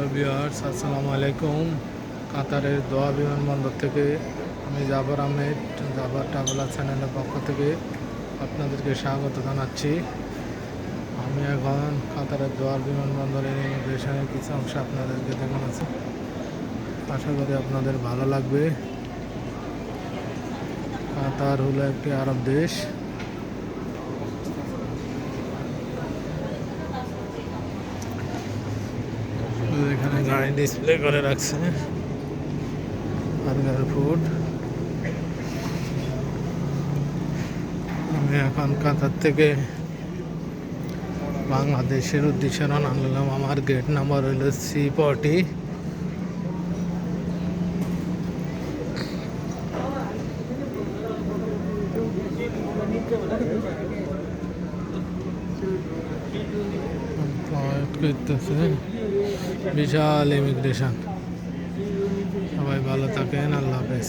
Hello বিয়ার্স আসসালামু আলাইকুম। কাতারের দোয়া বিমানবন্দর থেকে আমি জাবর আহমেদ জাবর ট্রাভেলার চ্যানেলের পক্ষ থেকে আপনাদেরকে স্বাগত জানাচ্ছি। আমি এখন কাতারের দোয়ার বিমানবন্দরের ইমিগ্রেশনের কিছু অংশ আপনাদেরকে দেখাচ্ছি আশা করি আপনাদের ভালো লাগবে। কাতার হলো একটি আরব দেশ। ডিসপ্লে করে রাখছে। বার্গার ফুড আমি এখন কাতার থেকে বাংলাদেশের উদ্দেশ্যে রওনা নিলাম আমার গেট নাম্বার হলো সি ফর্টি করতেছে। বিশাল ইমিগ্রেশন সবাই ভালো থাকেন আল্লাহ হাফেজ।